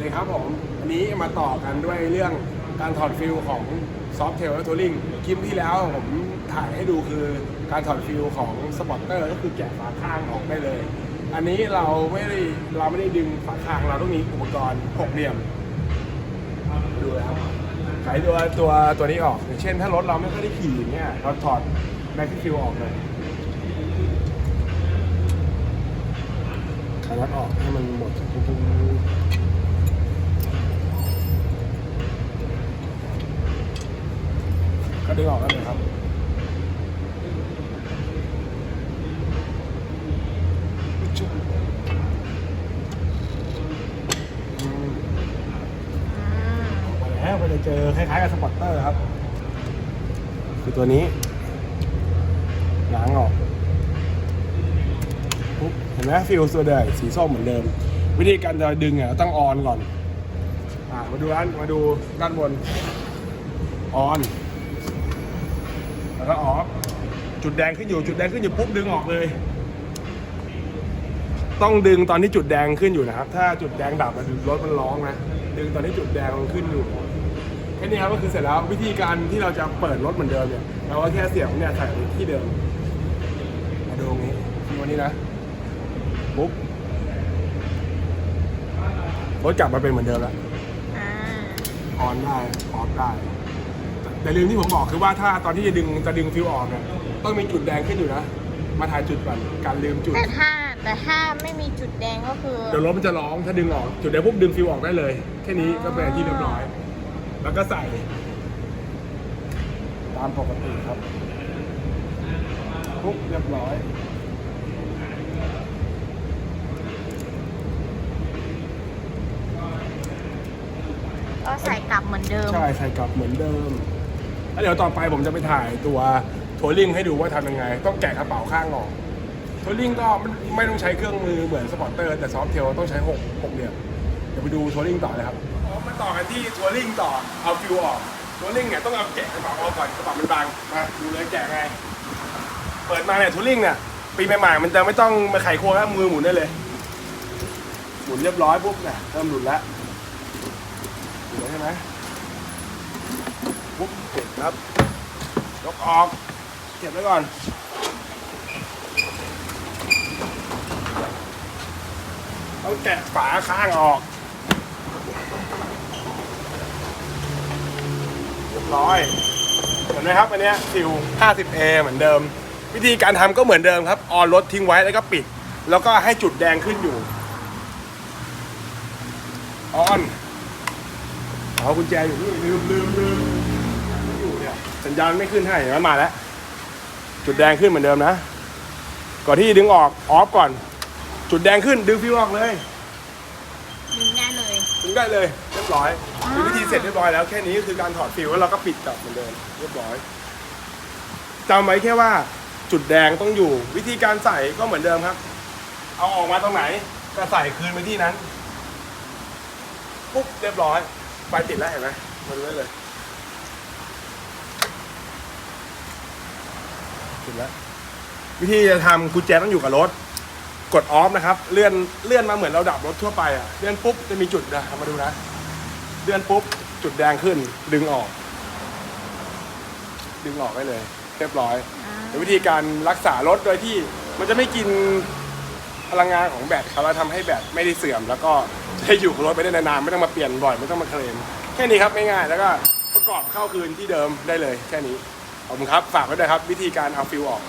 เลยครับผมอันนี้มาต่อกันด้วยเรื่องการถอดฟิลของซอฟเทลและทัวริงคลิปที่แล้วผมถ่ายให้ดูคือการถอดฟิลของสปอร์เตอร์ก็คือแกะฝาข้างออกได้เลย อันนี้เราไม่ได้เราไม่ได้ดึงฝาข้างเราต้องมีอุปกรณ์หกเหลี่ยมดูนะครับขายตัวตัวตัวนี้ออกอย่างเช่นถ้ารถเราไม่ค่อยได้ขี่อย่างเงี้ยเราถอดแม็กซ์ฟิลออกเลยขายรถออกให้มันหมดปุ๊บก็ ดึงออกได้เลยครับแล้วก็จะเจอคล้ายๆกับสปอตเตอร์ครับ คือตัวนี้ล้างออกปุ๊บเห็นไหมฟิลตัวเดิมสีส้มเหมือนเดิม วิธีการจะดึงอะเราต้องออนก่อน อ่ามาดูด้านมาดูด้านบน ออน แล้วก็ออฟจุดแดงขึ้นอยู่ จุดแดงขึ้นอยู่ปุ๊บดึงออกเลย ต้องดึงตอนที่จุดแดงขึ้นอยู่นะครับ ถ้าจุดแดงดับอะรถมันร้องนะ ดึงตอนที่จุดแดงมันขึ้นอยู่แค่นี้ครับก็คือเสร็จแล้ววิธีการที่เราจะเปิดรถเหมือนเดิมเนี่ยเราก็แค่เสียบเนี่ยใส่ที่เดิม มาดูตรงนี้ที่วันนี้นะ ปุ๊บ รถกลับมาเป็นเหมือนเดิมแล้วอ่าออนได้ออฟได้ แต่ลืมที่ผมบอกคือว่าถ้าตอนที่จะดึงจะดึงฟิวออกเนี่ยต้องมีจุดแดงขึ้นอยู่นะ มาถ่ายจุดก่อนการลืมจุด แต่ถ้าแต่ถ้าไม่มีจุดแดงก็คือเดี๋ยวรถมันจะร้องถ้าดึงออก จุดเดียวปุ๊บดึงฟิวออกได้เลย แค่นี้ก็เป็นที่เรียบร้อย แล้วก็ใส่ ตามปกติครับปุ๊บเรียบร้อยก็ใส่กลับเหมือนเดิม ใช่ใส่กลับเหมือนเดิม แล้วเดี๋ยวต่อไปผมจะไปถ่ายตัวทัวริงให้ดูว่าทำยังไง ต้องแกะกระเป๋าข้างออกทัวริงก็ไม่ไม่ต้องใช้เครื่องมือเหมือนสปอร์เตอร์แต่ซอฟเทลต้องใช้หกหกเหลี่ยมเดี๋ยวไปดูทัวริงต่อเลยครับมาต่อกันที่ทัวริงต่อเอาฟิวออกทัวริงเนี่ยต้องเอาแกะกระเป๋าออกก่อนกระเป๋ามันบางมาดูเลยแกะไงเปิดมาเนี่ยทัวริงเนี่ยปีใหม่ๆมันจะไม่ต้องมาไขควงแล้วมือหมุนได้เลยหมุนเรียบร้อยปุ๊บเนี่ยเริ่มหลุดแล้วหลุดใช่ไหม ปุ๊บเก็บครับยกออกเก็บไว้ก่อนต้องแกะฝาข้างออกเรียบร้อยเห็นไหมครับอันนี้ยฟิว 50A เหมือนเดิม วิธีการทำก็เหมือนเดิมครับ ออนรถทิ้งไว้แล้วก็ปิด แล้วก็ให้จุดแดงขึ้นอยู่ ออนเอากุญแจอยู่ลืมลืมลืมไม่อยู่เนี่ย สัญญาณไม่ขึ้นให้เห็นไหมมาแล้ว จุดแดงขึ้นเหมือนเดิมนะ ก่อนที่จะดึงออกออฟก่อน จุดแดงขึ้นดึงฟิวออกเลย ดึงได้เลยดึงได้เลยเรียบร้อยอ่าเป็นวิธีเสร็จเรียบร้อยแล้วแค่นี้คือการถอดฟิวแล้วเราก็ปิดกลับเหมือนเดิมเรียบร้อยจำไว้แค่ว่าจุดแดงต้องอยู่ วิธีการใส่ก็เหมือนเดิมครับ เอาออกมาตรงไหนก็ใส่คืนไปที่นั้นปุ๊บเรียบร้อยไฟติดแล้วเห็นไหมมาดูได้เลย ติดแล้ว วิธีจะทำกุญแจต้องอยู่กับรถ กดออฟนะครับ เลื่อนเลื่อนมาเหมือนเราดับรถทั่วไปอะเลื่อนปุ๊บจะมีจุดนะมาดูนะ เลื่อนปุ๊บจุดแดงขึ้น ดึงออก ดึงออกได้เลย เรียบร้อยอ่าเป็นวิธีการรักษารถโดยที่มันจะไม่กินพลังงานของแบตครับแล้วทำให้แบตไม่ได้เสื่อม แล้วก็จะได้อยู่กับรถไปได้นานๆไม่ต้องมาเปลี่ยนบ่อยไม่ต้องมาเคลมแค่นี้ครับง่ายๆแล้วก็ประกอบเข้าคืนที่เดิมได้เลยแค่นี้ ขอบคุณครับ ฝากไว้ด้วยครับ วิธีการเอาฟิวออก